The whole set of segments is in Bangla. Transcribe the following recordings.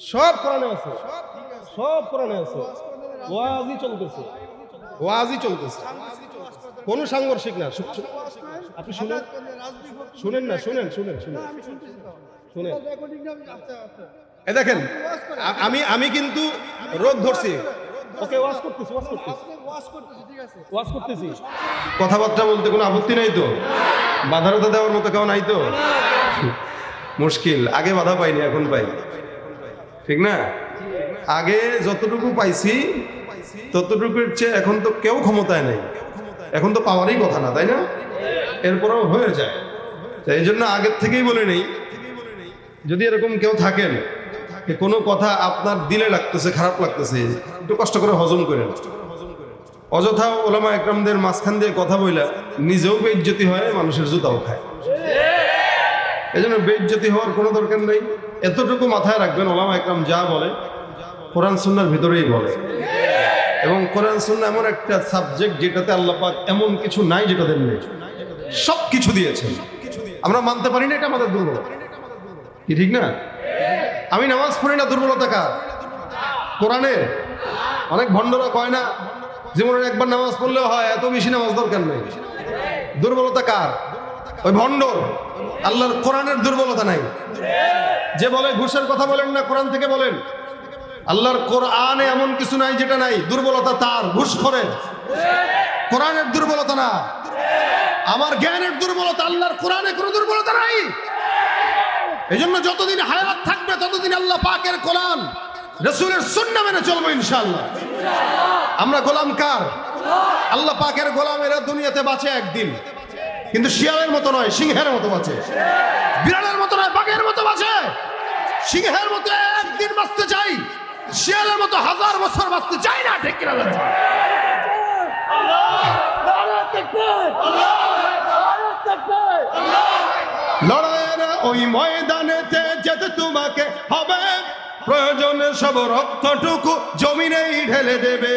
সব কোরআনে আছে। সব কোরআনে আছে। ওয়াজই চলতেছে। ওয়াজই চলতেছে। কোনো সাংঘর্ষিক না। আপনি শুনেন? শুনেন না শুনেন শুনেন শুনেন। শুনেন। এ দেখেন আমি আমি কিন্তু রোগ ধরছি। ওকে ওয়াজ করতেছি ওয়াজ করতেছি। ওয়াজ করতেছি। কথাবার্তা বলতে কোনো আপত্তি নাই তো? বাধা টাধা দেওয়ার মতো কেউ নাই তো? মুশকিল। আগে বাধা পাইনি এখন পাই। ঠিক না? আগে যতটুকু পাইছি, ততটুকুর চেয়ে এখন তো কেউ ক্ষমতায় নেই। এখন তো পাওয়ারই কথা না, তাই না? এরপরেও হয়ে যায়। এই জন্য আগের থেকেই বলে নেই, যদি এরকম কেউ থাকেন কোনো কথা আপনার দিলে লাগতেছে, খারাপ লাগতেছে, একটু কষ্ট করে হজম করেন। অযথা ওলামা একরামদের মাঝখান দিয়ে কথা বইলা নিজেও বেজ্জতি হয়, মানুষের জুতাও খায়। এই জন্য বেজ্জতি হওয়ার কোনো দরকার নেই। এতটুকু মাথায় রাখবেন, ওলামা একরাম যা বলে, কোরআন সুন্নার ভিতরেই বলে। এবং কোরআন সুন্না এমন একটা সাবজেক্ট যেটাতে আল্লাহ পাক এমন কিছু নাই যেটা দেন সব কিছু দিয়েছেন। আমরা মানতে পারি না এটা আমাদের দুর্বলতা। কি ঠিক না? আমি নামাজ পড়ি না দুর্বলতা কার? কোরআনে অনেক ভণ্ডরা কয় না, জীবনের একবার নামাজ পড়লেও হয়, এত বেশি নামাজ দরকার নেই। দুর্বলতা কার? ওই ভণ্ডর আল্লাহর কোরআনের দুর্বলতা নাই। যে বলে ঘুষের কথা বলেন না, কোরআন থেকে বলেন। আল্লাহর কোরআনে এমন কিছু নাই যেটা নাই, দুর্বলতা তার, ঘুষ করেন কোরআনের দুর্বলতা না। আমার জ্ঞানের দুর্বলতা আল্লাহর কোরআনে কোনো দুর্বলতা নাই। এই জন্য যতদিন হায়াত থাকবে, ততদিন আল্লাহ পাকের কোরআন, রসুলের সুন্না মেনে চলবো ইনশাল্লাহ আমরা গোলাম কার? আল্লাহ পাকের গোলামেরা দুনিয়াতে বাঁচে একদিন। কিন্তু শিয়ালের মতো নয়, সিংহের মতো বাঁচে বিড়ালের মতো নয়, বাঘের মতো বাঁচে সিংহের মতো একদিন বাঁচতে চাই, শিয়ালের মতো হাজার বছর বাঁচতে চাই না, ঠিক কিনা? লড়াইয়ের ওই ময়দানেতে যেতে তোমাকে হবে। প্রয়োজনে সব রক্তটুকু জমিনেই ঢেলে দেবে।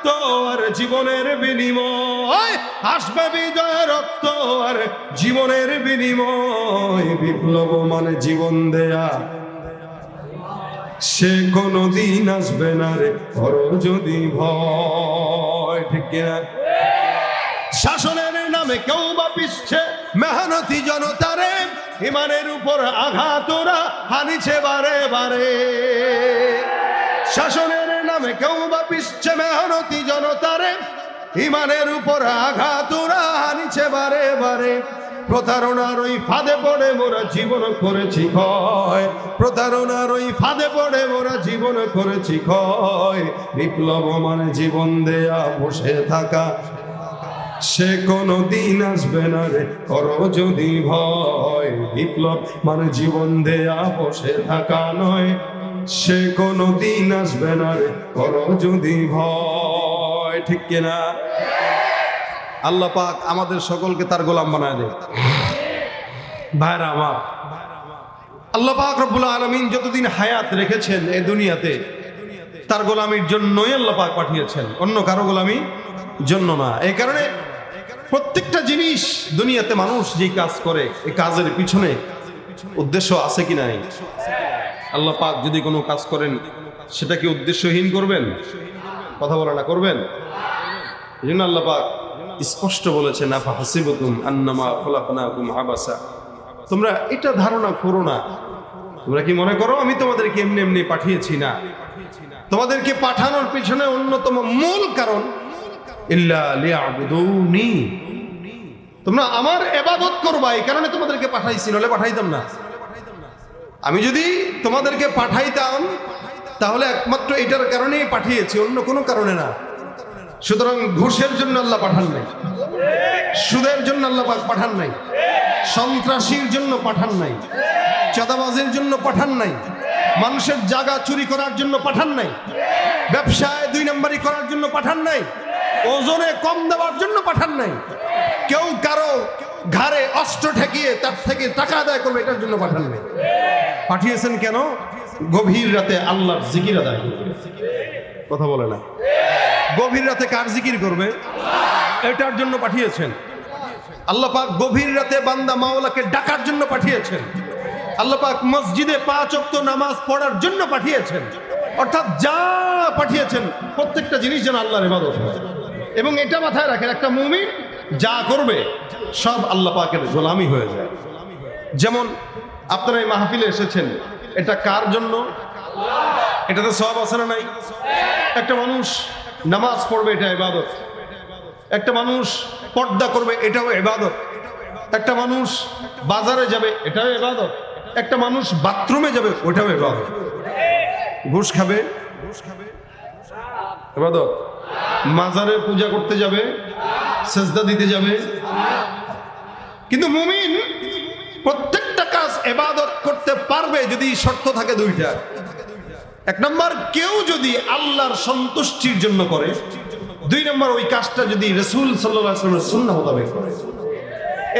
রক্ত আর জীবনের বিনিময়, আসবে বিজয় রক্ত আর জীবনের বিনিময়। বিপ্লব মানে জীবন দেয়া। সে কোনো দিন আসবে না রে করো যদি ভয়। ঠিক কিনা শাসনের নামে কেউ বা পিছছে, মেহনতি জনতারে ইমানের উপর আঘাত ওরা হানিছে বারে বারে। শাসনের নামে কেউ বা পিছছে মেহনতি জনতারে, ইমানের উপর আঘাত ওরা বারে বারে। প্রতারণার ওই ফাঁদে পড়ে মোরা জীবন করেছি ক্ষয়। প্রতারণার ওই ফাঁদে পড়ে মোরা জীবন করেছি ক্ষয়। বিপ্লব মানে জীবন দেয়া, বসে থাকা। সে কোনো দিন আসবে না রে, করো যদি ভয়। বিপ্লব মানে জীবন দেয়া, বসে থাকা নয়। সে কোনো দিন আসবে না রে করো যদি ভয়, ঠিক কিনা আল্লাহ পাক আমাদের সকলকে তার গোলাম বানায় দেয় ভাইরা আমার, আল্লাহ পাক রব্বুল আলমিন যতদিন হায়াত রেখেছেন এই দুনিয়াতে, তার গোলামির জন্যই আল্লাহ পাক পাঠিয়েছেন, অন্য কারও গোলামি জন্য না। এই কারণে প্রত্যেকটা জিনিস দুনিয়াতে মানুষ যেই কাজ করে এই কাজের পিছনে উদ্দেশ্য আছে কি নাই? আল্লাহ পাক যদি কোনো কাজ করেন, সেটা কি উদ্দেশ্যহীন করবেন? কথা বলে না, করবেন? এই জন্য আল্লাহ পাক স্পষ্ট বলেছেন, আফা হাসিবতুম আন্নামা খলাকনাকুম আবাসা তোমরা এটা ধারণা করো না। তোমরা কি মনে করো, আমি তোমাদেরকে এমনি এমনি পাঠিয়েছি না? তোমাদেরকে পাঠানোর পিছনে অন্যতম মূল কারণ তোমরা আমার এবাদত করবা, এই কারণে তোমাদেরকে পাঠাইছি নলে পাঠাইতাম না। আমি যদি তোমাদেরকে পাঠাইতাম, তাহলে একমাত্র এটার কারণেই পাঠিয়েছি, অন্য কোনো কারণে না। সুতরাং ঘুষের জন্য আল্লাহ পাঠান নাই। সুদের জন্য আল্লাহ পাঠান নাই। সন্ত্রাসীর জন্য পাঠান নাই। চাঁদাবাজের জন্য পাঠান নাই। মানুষের জায়গা চুরি করার জন্য পাঠান নাই। ব্যবসায় দুই নম্বরই করার জন্য পাঠান নাই। ওজনে কম দেওয়ার জন্য পাঠান নাই। কেউ কারও ঘাড়ে অস্ত্র ঠেকিয়ে তার থেকে টাকা আদায় করবে, এটার জন্য পাঠান নাই। পাঠিয়েছেন কেন? গভীর রাতে আল্লাহর জিকির আদায় করবে। কথা বলে না। গভীর রাতে কার জিকির করবে? এটার জন্য পাঠিয়েছেন। আল্লাহ পাক গভীর রাতে বান্দা মাওলাকে ডাকার জন্য পাঠিয়েছেন। আল্লাহ পাক মসজিদে পাঁচ ওয়াক্ত নামাজ পড়ার জন্য পাঠিয়েছেন। অর্থাৎ যা পাঠিয়েছেন, প্রত্যেকটা জিনিস যেন আল্লাহর ইবাদত হয়। এবং এটা মাথায় রাখেন, একটা মুমিন যা করবে, সব আল্লাহ পাকের গোলামি হয়ে যায়। যেমন আপনারা এই মাহফিলে এসেছেন, এটা কার জন্য? এটাতে সব আছে না নাই? একটা মানুষ নামাজ পড়বে, এটা ইবাদত। একটা মানুষ পর্দা করবে, এটাও এবাদত একটা মানুষ বাজারে যাবে, এটাও এবাদত একটা মানুষ বাথরুমে যাবে, ওটাও এবাদত ঘুষ খাবে? এবাদত। মাজারে পূজা করতে যাবে, সেজদা দিতে যাবে। কিন্তু মুমিন প্রত্যেকটা কাজ এবাদত করতে পারবে যদি শর্ত থাকে দুইটা। এক নম্বর, কেউ যদি আল্লাহর সন্তুষ্টির জন্য করে। দুই নম্বর, ওই কাজটা যদি রসুল সাল্লামের সুন্না মোতাবেক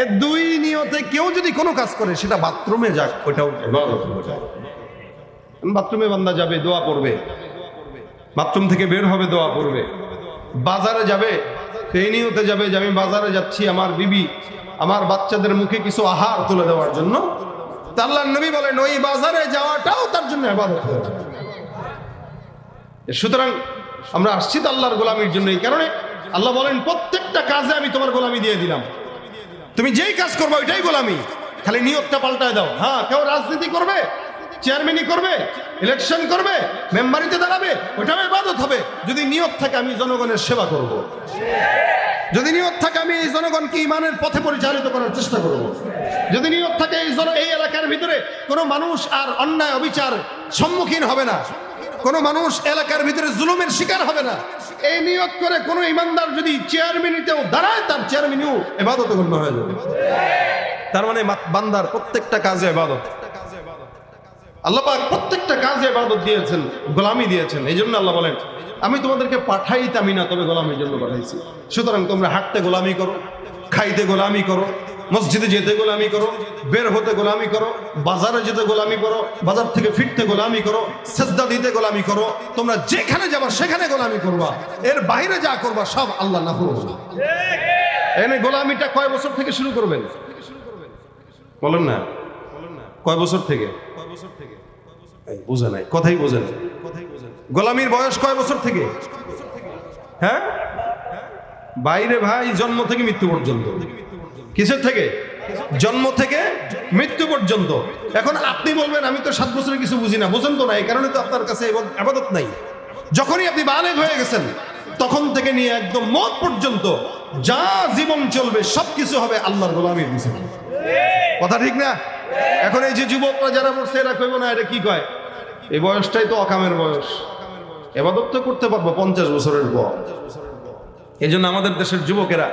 এ দুই নিয়তে কেউ যদি কোনো কাজ করে, সেটা বাথরুমে যাক যায়। বাথরুমে বান্দা যাবে, দোয়া পড়বে। বাথরুম থেকে বের হবে, দোয়া পড়বে। বাজারে যাবে নিয়তে যাবে যে আমি বাজারে যাচ্ছি, আমার বিবি, আমার বাচ্চাদের মুখে কিছু আহার তুলে দেওয়ার জন্য। তা আল্লাহর নবী বলেন, ওই বাজারে যাওয়াটাও তার জন্য সুতরাং আমরা আসছি আল্লাহর গোলামির জন্য এই কারণে। আল্লাহ বলেন, প্রত্যেকটা কাজে আমি তোমার গোলামি দিয়ে দিলাম। তুমি যেই কাজ করবে, ওইটাই গোলামি। খালি নিয়োগটা পাল্টায় দাও। হ্যাঁ কেউ রাজনীতি করবে চেয়ারম্যানই করবে ইলেকশন করবে, মেম্বারিতে দাঁড়াবে ওটাও ইবাদত হবে। যদি নিয়োগ থাকে, আমি জনগণের সেবা করব। যদি নিয়োগ থাকে, আমি এই জনগণকে ইমানের পথে পরিচালিত করার চেষ্টা করব। যদি নিয়োগ থাকে, এই জন এই এলাকার ভিতরে কোনো মানুষ আর অন্যায় অবিচার সম্মুখীন হবে না। কোনো মানুষ এলাকার ভিতরে জুলুমের শিকার হবে না। এই নিয়োগ করে কোনো ইমানদার যদি চেয়ারম্যানিতেও দাঁড়ায়, তার চেয়ারম্যানও এবাদত গণ্য হয়ে যাবে। তার মানে বান্দার প্রত্যেকটা কাজে এবাদত আল্লাহ পাক প্রত্যেকটা কাজে ইবাদত দিয়েছেন, গোলামি দিয়েছেন, এই জন্য আল্লাহ বলেন, আমি তোমাদেরকে পাঠাইতামই না, তবে গোলামির জন্য পাঠাইছি। সুতরাং তোমরা হাঁটতে গোলামি করো, খাইতে গোলামি করো, মসজিদে যেতে গোলামি করো, বের হতে গোলামি করো, বাজারে যেতে গোলামি করো, বাজার থেকে ফিরতে গোলামি করো, সেজদা দিতে গোলামি করো, তোমরা যেখানে যাবা সেখানে গোলামি করবা, এর বাইরে যা করবা সব আল্লাহ না করব এনে গোলামিটা কয় বছর থেকে শুরু করবেন? বলেন না। কয় বছর থেকে? বুঝে নাই। কথাই বোঝে নাই। গোলামির বয়স কয় বছর থেকে? হ্যাঁ? বাইরে ভাই জন্ম থেকে মৃত্যু পর্যন্ত। কিসের থেকে? জন্ম থেকে মৃত্যু পর্যন্ত। এখন আপনি বলবেন আমি তো সাত বছরের কিছু বুঝি না। বুঝেন তো না এই কারণে তো আপনার কাছে আবাদত নাই। যখনই আপনি বালেগ হয়ে গেছেন তখন থেকে নিয়ে একদম মত পর্যন্ত যা জীবন চলবে সব কিছু হবে আল্লাহর গোলামির পিছনে কথা ঠিক না? এখন এই যে যুবকরা যারা বলছে এরা কইব না, এটা কি কয়? এই বয়সটাই তো অকামের বয়স। এবাদত তো করতে পারব পঞ্চাশ বছরের পর। এই জন্য আমাদের দেশের যুবকেরা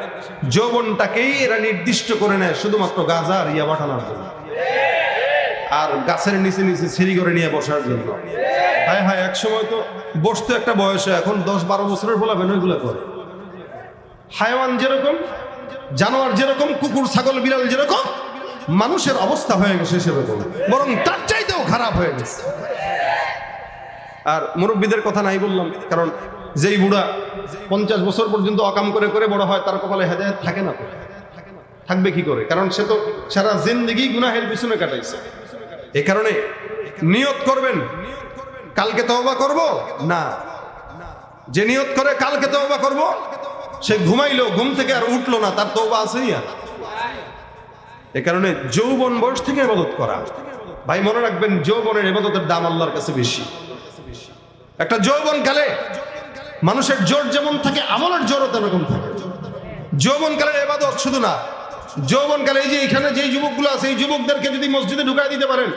যৌবনটাকেই এরা নির্দিষ্ট করে নেয়, শুধুমাত্র গাজা আর ইয়া পাঠানোর জন্য। আর গাছের নিচে নিচে সিঁড়ি করে নিয়ে বসার জন্য। হায় হায়, এক সময় তো বসতো একটা বয়সে, এখন দশ বারো বছরের বলা ওইগুলো করে। হায়ওয়ান যেরকম, জানোয়ার যেরকম, কুকুর, ছাগল, বিড়াল যেরকম মানুষের অবস্থা হয়ে গেছে সেরকম বরং তার চাইতেও খারাপ হয়ে গেছে। আর মুরব্বীদের কথা নাই বললাম, কারণ যেই বুড়া পঞ্চাশ বছর পর্যন্ত অকাম করে করে বড় হয়, তার কপালে হেদায়ত থাকে না। থাকবে কি করে? কারণ সে তো সারা জিন্দগি গুনাহের পিছনে কাটাইছে। এ কারণে নিয়ত করবেন, কালকে তওবা করব? না। যে নিয়ত করে কালকে তওবা করব, সে ঘুমাইলো ঘুম থেকে আর উঠল না, তার তওবা আছেই আর। এ কারণে যৌবন বয়স থেকে এবাদত করা। ভাই, মনে রাখবেন যৌবনের ইবাদতের দাম আল্লাহর কাছে বেশি। একটা যৌবন কালে মানুষের জোর যেমন থাকে, আমলের জোরও তেমন থাকে। যৌবন কালের এবাদত শুধু না, যৌবন কালে এই যে এখানে যে যুবকগুলো আছে, এই যুবকদেরকে যদি মসজিদে ঢুকাই দিতে পারেন,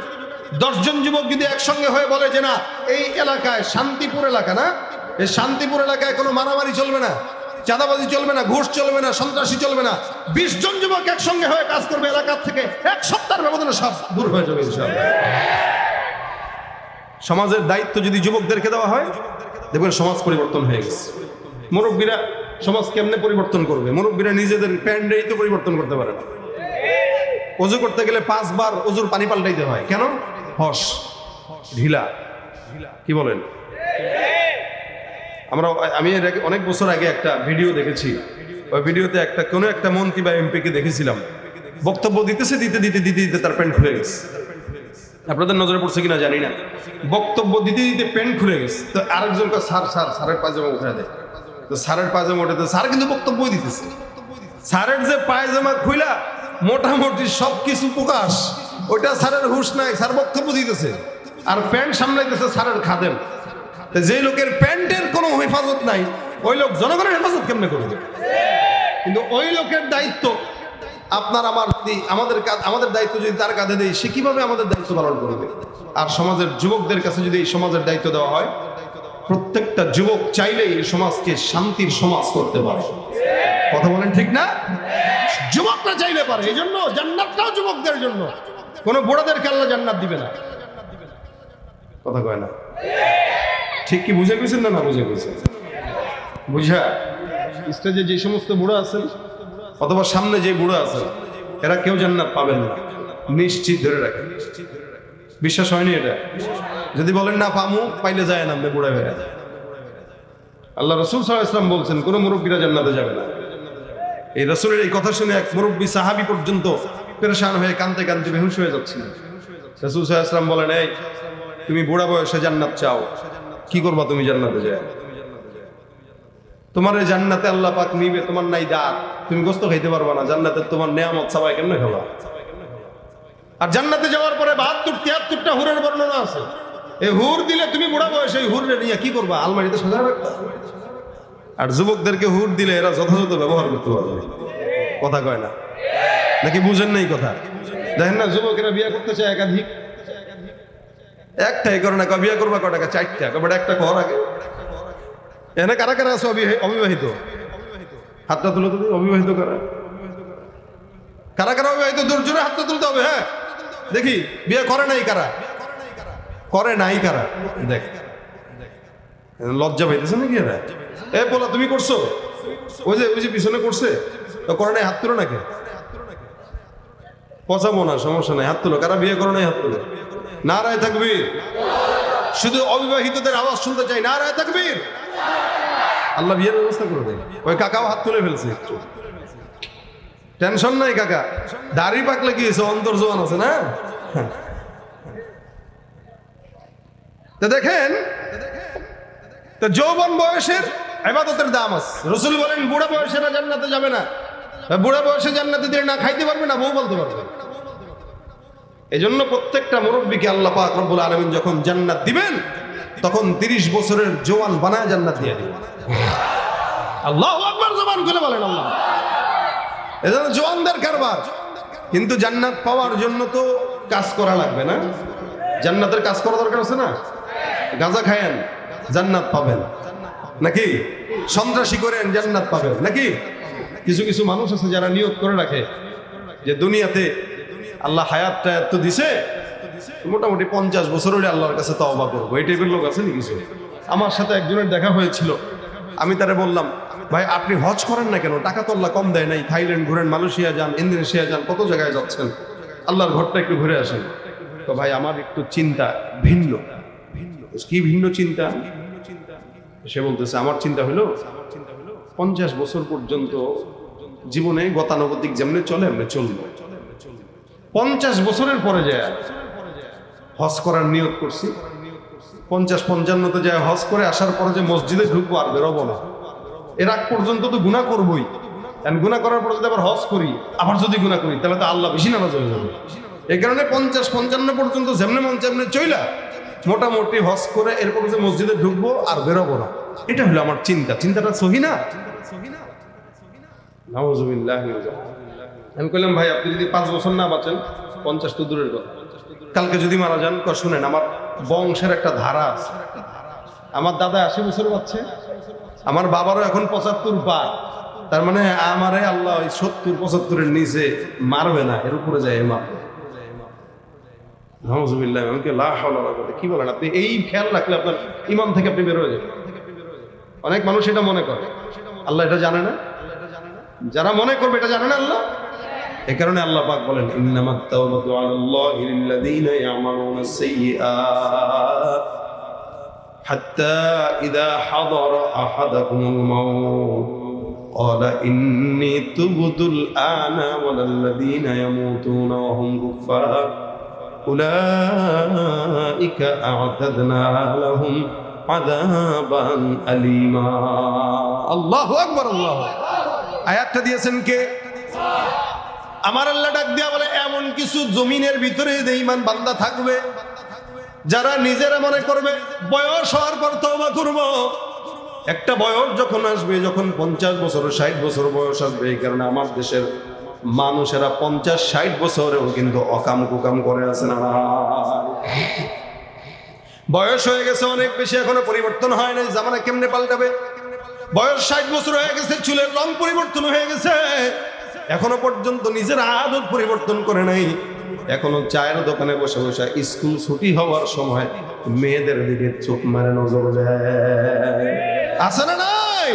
দশজন যুবক যদি একসঙ্গে হয়ে বলে যে, না, এই এলাকায় শান্তিপুর এলাকা না, এই শান্তিপুর এলাকায় কোনো মারামারি চলবে না চাঁদাবাজি চলবে না, ঘুষ চলবে না, সন্ত্রাসী চলবে না। বিশ জন যুবক একসঙ্গে হয়ে কাজ করবে এলাকার থেকে, এক সপ্তাহের ব্যবধানে সব দূর হয়ে যাবে সমাজের দায়িত্ব যদি যুবকদেরকে দেওয়া হয়, দেখবেন সমাজ পরিবর্তন হয়ে গেছে। মুরব্বীরা সমাজ কেমনে পরিবর্তন করবে? মুরব্বীরা নিজেদের প্যান্ডেই তো পরিবর্তন করতে পারে না। অজু করতে গেলে পাঁচবার অজুর পানি পাল্টাইতে হয়। কেন? হস ঢিলা ঢিলা। কি বলেন? আমরা আমি এর অনেক বছর আগে একটা ভিডিও দেখেছি। ওই ভিডিওতে একটা কোনো একটা মন্ত্রী বা এমপিকে দেখেছিলাম। বক্তব্য দিতেছে দিতে দিতে দিতে দিতে তার প্যান্ট খুলে গেছে। আপনাদের নজরে পড়ছে কিনা জানি না। বক্তব্য দিতে দিতে প্যান্ট খুলে গেছে। তো আরেকজন কয়, স্যার স্যার স্যারের পায়জামা উঠে দেয় তো স্যারের পায়জামা উঠে স্যার কিন্তু বক্তব্যই দিতেছে। স্যারের যে পায়জামা খুইলা মোটামুটি সব কিছু প্রকাশ। ওইটা স্যারের হুশ নাই স্যার বক্তব্য দিতেছে। আর প্যান্ট সামলাইতেছে স্যারের খাদেম। তো যে লোকের প্যান্টের কোনো হেফাজত নাই, ওই লোক জনগণের হেফাজত কেমনে করবে? কিন্তু ওই লোকের দায়িত্ব আপনার, আমার আমাদের আমাদের দায়িত্ব যদি তার কাঁধে দেয় সে কীভাবে আমাদের দায়িত্ব পালন করবে? আর সমাজের যুবকদের কাছে যদি এই সমাজের দায়িত্ব দেওয়া হয়, প্রত্যেকটা যুবক চাইলেই সমাজকে শান্তির সমাজ করতে পারে। কথা বলেন ঠিক না? যুবকরা চাইলে পারে, এই জন্য জান্নাতটাও যুবকদের জন্য। কোনো বুড়াদেরকে আল্লাহ জান্নাত দিবে না। কথা কয় না? ঠিক কি বুঝে গেছেন না না বুঝে গেছেন? বুঝা? স্টেজে যে সমস্ত বুড়ো আছেন অথবা সামনে যে বুড়ো আছেন এরা কেউ জান্নাত পাবেন না। নিশ্চিত ধরে রাখেন। বিশ্বাস হয়নি এটা? যদি বলেন না পামু পাইলে যায় না আপনি বুড়া হয়ে আল্লাহ রসুল সাল্লাহ ইসলাম বলছেন কোনো মুরব্বীরা জান্নাতে যাবে না। এই রসুলের এই কথা শুনে এক মুরব্বী সাহাবি পর্যন্ত পেরেশান হয়ে কানতে কানতে বেহুশ হয়ে যাচ্ছিলেন রসুল সাল্লাহ ইসলাম বলেন এই তুমি বুড়া বয়সে জান্নাত চাও। কি করবা তুমি জান্নাতে যায়? তোমার এই জান্নাতে আল্লাহ পাক নিবে, তোমার নাই দাঁত। তুমি গোস্ত খাইতে পারবা না জান্নাতে তোমার নেয়ামত সবাই কেমনে খাবা আর জান্নাতে যাওয়ার পরে বাহাত্তর, তিয়াত্তরটা হুরের বর্ণনা আছে। এই হুর দিলে তুমি বুড়া বয়সে এই হুর নিয়ে কি করবা? আলমারিতে সাজা রাখবা। আর যুবকদেরকে হুর দিলে এরা যথাযথ ব্যবহার করতে পারবে। কথা কয় না? নাকি বুঝেন নাই কথা? দেখেন না, যুবকেরা বিয়ে করতে চায় একাধিক। একটাই করে না বিয়ে করবা কয় টাকা? চারটা। কবে একটা কর আগে। এনে কারা কারা আছে অবিবাহিত? হাতটা তুলে তুলে অবিবাহিত কারা? কারা কারা অবিবাহিত? দূর জোরে হাতটা তুলতে হবে হ্যাঁ? দেখি, বিয়ে করে নাই কারা? করে নাই কারা? দেখ। লজ্জা পাইতেছে নাকি এরা? এ বলা তুমি করছ? ওই যে ওই যে পিছনে করছে? করে নাই, হাত তুলো নাকি? পচাবো না সমস্যা নাই। হাত তুলো, কারা বিয়ে করে নাই, হাত তুলো? না রায় থাকবি শুধু অবিবাহিতদের আওয়াজ শুনতে চাই। না রায় থাকবীর আল্লাহ বিয়ের ব্যবস্থা করে দেয় ওই কাকাও হাত তুলে ফেলছে। টেনশন নাই কাকা। দাড়ি পাকলে কি হয়েছে? অন্তর জোয়ান আছে না? তো দেখেন তো যৌবন বয়সের এবাদতের দাম আছে। রসুল বলেন বুড়া বয়সেরা জান্নাতে যাবে না। বুড়া বয়সে জান্নাতে দিলে না খাইতে পারবে না? বউ বলতে পারবে। এই জন্য প্রত্যেকটা মুরব্বীকে আল্লাহ পাক রব্বুল আলমিন যখন জান্নাত দিবেন তখন তিরিশ বছরের জোয়ান বানায় জান্নাত দিয়ে দিবেন। আল্লাহ আকবার জবান খুলে বলেন আল্লাহ। এজন্য জোয়ানদের কারবার। কিন্তু জান্নাত পাওয়ার জন্য তো কাজ করা লাগবে না। জান্নাতের কাজ করা দরকার আছে না? গাঁজা খায়েন জান্নাত পাবেন। নাকি? সন্ত্রাসী করেন জান্নাত পাবেন। নাকি? কিছু কিছু মানুষ আছে যারা নিয়োগ করে রাখে যে দুনিয়াতে আল্লাহ হায়াত টায়াত তো দিছে। মোটামুটি পঞ্চাশ বছর হলে আল্লাহর কাছে তওবা করব। এই টাইপের লোক আছে কিছু? আমার সাথে একজনের দেখা হয়েছিল। আমি তারে বললাম, ভাই, আপনি হজ করেন না কেন? টাকা তো কম দেয় নাই। থাইল্যান্ড ঘুরেন, মালয়েশিয়া যান, ইন্দোনেশিয়া যান, কত জায়গায় যাচ্ছেন? আল্লাহর ঘরটা একটু ঘুরে আসেন। তো ভাই, আমার একটু চিন্তা ভিন্ন। কি ভিন্ন চিন্তা? সে বলতেছে, আমার চিন্তা হলো, পঞ্চাশ বছর পর্যন্ত জীবনে গতানুগতিক যেমনি চলে, এমনি চলবে। পঞ্চাশ বছরের পরে যায়। হজ করার নিয়োগ করছি। পঞ্চাশ পঞ্চান্নতে যায় হজ করে আসার পরে যে মসজিদে ঢুকবো আর বেরোবো না। এর আগ পর্যন্ত তো গুণা করবোই। গুণা করার পরে যদি আবার হজ করি, আবার যদি গুণা করি, তাহলে তো আল্লাহ বেশি নারাজ হয়ে যাবে। এই কারণে পঞ্চাশ পঞ্চান্ন পর্যন্ত যেমনে মন তেমনি চইলা মোটামুটি হজ করে এরপর যে মসজিদে ঢুকবো আর বেরোবো না। এটা হলো আমার চিন্তা। চিন্তাটা সহি না? নাউজুবিল্লাহ আমি কইলাম, ভাই, আপনি যদি পাঁচ বছর না বাঁচেন, পঞ্চাশ তো দূরের কথা। কালকে যদি মারা যান ক শুনেন, আমার বংশের একটা ধারা আছে। আমার দাদা আশি বছর বাচ্চে আমার বাবারও এখন পঁচাত্তর পার তার মানে আমারে আল্লাহ ওই সত্তর, পঁচাত্তরের নিচে মারবে না, এর উপরে যায় মারবে। নাউজুবিল্লাহ আমাকে লা হাওলা ওয়ালা কুওয়াতা, কি বলেন আপনি? এই খেয়াল রাখলে আপনার ইমান থেকে আপনি বের হয়ে যাবেন। অনেক মানুষ এটা মনে করে। আল্লাহ এটা জানে না। যারা মনে করবে এটা জানে না আল্লাহ। এ কারণে আল্লাহ পাক বলেন ইন্নামাত তাওবাতু আলাল্লাহি লিল্লাযীনা ইয়ামালুনা সাইয়্যাত হাত্তা ইযা হাদারা আহাদাকুমুল মাউত قال إني تبت الآن ولا الذين يموتون وهم كفار أولئك أعتدنا لهم عذابا أليما الله أكبر الله আয়াতটা দিয়েছেন কে আমার আল্লাহ ডাক দিয়া বলে, এমন কিছু জমিনের ভিতরে যে ইমান বান্দা থাকবে, যারা নিজেরা মনে করবে, বয়স হওয়ার পর তওবা করব। একটা বয়স যখন আসবে, যখন পঞ্চাশ বছর, ষাট বছর বয়স আসবে, এই কারণে আমার দেশের মানুষেরা পঞ্চাশ, ষাট বছরেও কিন্তু অকাম কুকাম করে আছে না। বয়স হয়ে গেছে অনেক বেশি, এখনও পরিবর্তন হয় নাই, জামানা কেমনে পাল্টাবে? বয়স ষাট বছর হয়ে গেছে, চুলের রং পরিবর্তন হয়ে গেছে। এখনও পর্যন্ত নিজের আদত পরিবর্তন করে নাই। এখনও চায়ের দোকানে বসে বসে স্কুল ছুটি হওয়ার সময় মেয়েদের দিকে চোখ মারে নজর আছে না নাই?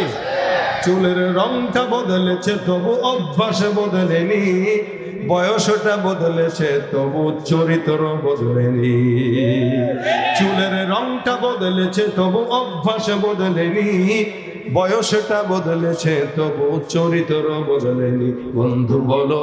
চুলের রংটা বদলেছে, তবু অভ্যাস বদলেনি। বয়সটা বদলেছে, তবু চরিত্র বদলেনি। চুলের রংটা বদলেছে, তবু অভ্যাস বদলেনি। বয়সটা বদলেছে, তবু চরিত্র বদলেনি। বন্ধু বলো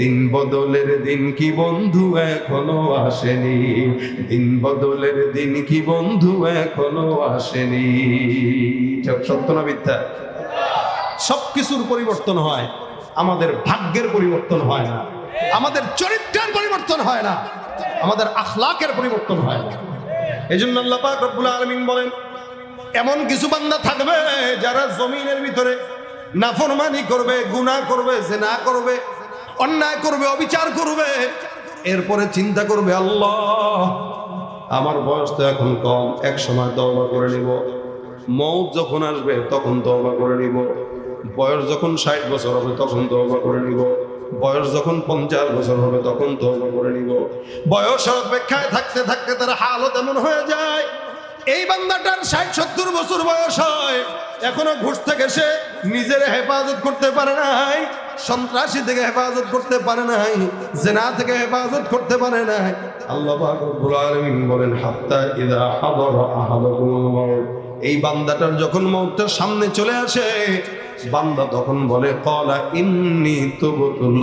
দিন বদলের দিন কি বন্ধু এখনও আসেনি? দিন বদলের দিন কি বন্ধু এখনও আসেনি? সত্য না মিথ্যা? সবকিছুর পরিবর্তন হয়, আমাদের ভাগ্যের পরিবর্তন হয় না, আমাদের চরিত্রের পরিবর্তন হয় না, আমাদের আখলাকের পরিবর্তন হয় না। এই জন্য আল্লাহ আলামিন বলেন, এমন কিছু বান্দা থাকবে যারা জমিনের ভিতরে নাফরমানি করবে, গুনাহ করবে, জেনা করবে অন্যায় করবে, অবিচার করবে, এরপরে চিন্তা করবে, আল্লাহ, আমার বয়স তো এখন কম, এক সময় দওবা করে নিব। মৌত যখন আসবে, তখন দওবা করে নিব। বয়স যখন ষাট বছর হবে, তখন দওবা করে নিব। বয়স যখন পঞ্চাশ বছর হবে, তখন তওবা করে নিব। বয়সের অপেক্ষায় থাকতে থাকতে তার হালত এমন হয়ে যায় এই বান্দাটার ষাট, সত্তর বছর বয়স হয়। এখনও ঘুষ থেকে সে নিজের হেফাজত করতে পারে নাই, সন্ত্রাসী থেকে হেফাজত করতে পারে নাই, জেনা থেকে হেফাজত করতে পারে নাই। আল্লাহ বলেন, হাত্তা ইদা এই বান্দাটার যখন মৌতটা সামনে চলে আসে, বান্দা তখন বলে কলা ইন্নি তুবতুল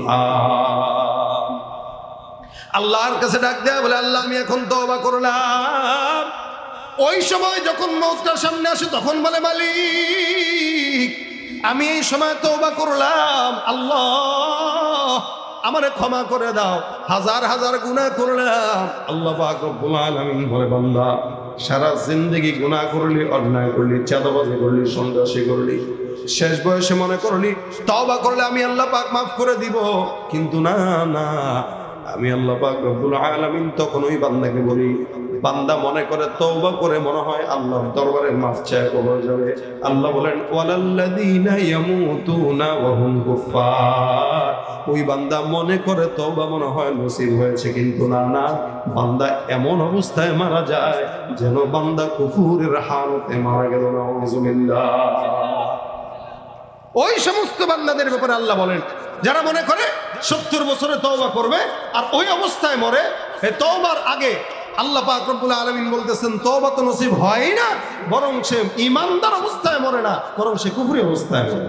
আল্লাহর কাছে ডাক দেয়া বলে, আল্লাহ, আমি এখন তওবা করলাম। ওই সময় যখন মৌতটা সামনে আসে, তখন বলে, মালিক, আমি এই সময় তওবা করলাম। আল্লাহ, আমারে ক্ষমা করে দাও। হাজার হাজার গুনাহ করলাম। আল্লাহ বলে, বান্দা, সারা জিন্দগি গুনাহ করলি, অন্যায় করলি, চাঁদাবাজি করলি, সন্ত্রাসী করলি, শেষ বয়সে মনে করলি, তওবা করলে আমি আল্লাহ পাক মাফ করে দিব। কিন্তু না না, আমি আল্লাহ পাক রব্বুল আলামিন তখন ওই বান্দাকে বলি বান্দা মনে করে তওবা করে মনে হয় আল্লাহর দরবারে মাফ চায় কবর যাবে। আল্লাহ বলেন, ওয়ালাল্লাযীনা ইয়ামুতুনা ওয়া হুম কুফার ওই বান্দা মনে করে তওবা মনে হয় নসিব হয়েছে, কিন্তু না না। বান্দা এমন অবস্থায় মারা যায় যেন বান্দা কুফুরের হালতে মারা গেল না ওই সমস্ত বান্দাদের ব্যাপারে আল্লাহ বলেন, যারা মনে করে সত্তর বছরে তওবা করবে আর ওই অবস্থায় মরে তওবার আগে আল্লাহ পাক আলামিন বলতেছেন, তওবা তো নসিব হয় না, বরং সে ইমানদার অবস্থায় মরে না, বরং সে কুফরি অবস্থায় মরে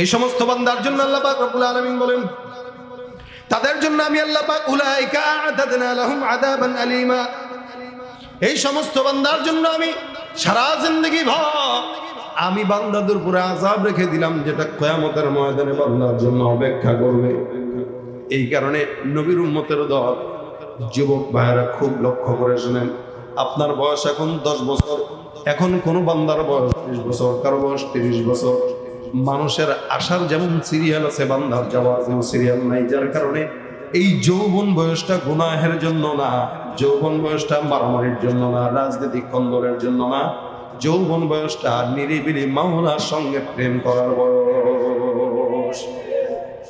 এই সমস্ত বান্দার জন্য আল্লাহ পাক আলামিন বলেন, তাদের জন্য আমি আল্লাহ এই সমস্ত বান্দার জন্য আমি সারা জিন্দগি ভর আমি বান্দাদের উপরে আজাব রেখে দিলাম, যেটা কয়ামতের ময়দানে বান্দার জন্য অপেক্ষা করবে। এই কারণে নবীর উম্মতের দল যুবক ভাইয়েরা খুব লক্ষ্য করে শুনেন। আপনার বয়স এখন দশ বছর। এখন কোনো বান্দার বয়স ত্রিশ বছর, কারও বয়স তিরিশ বছর। মানুষের আসার যেমন সিরিয়াল আছে, বান্দার যাওয়ার যেমন সিরিয়াল নাই, যার কারণে এই যৌবন বয়সটা গুনাহের জন্য না, যৌবন বয়সটা মারামারির জন্য না, রাজনৈতিক কন্দলের জন্য না। যৌবন বয়সটা নিরিবিলি মাওলার সঙ্গে প্রেম করার বয়স।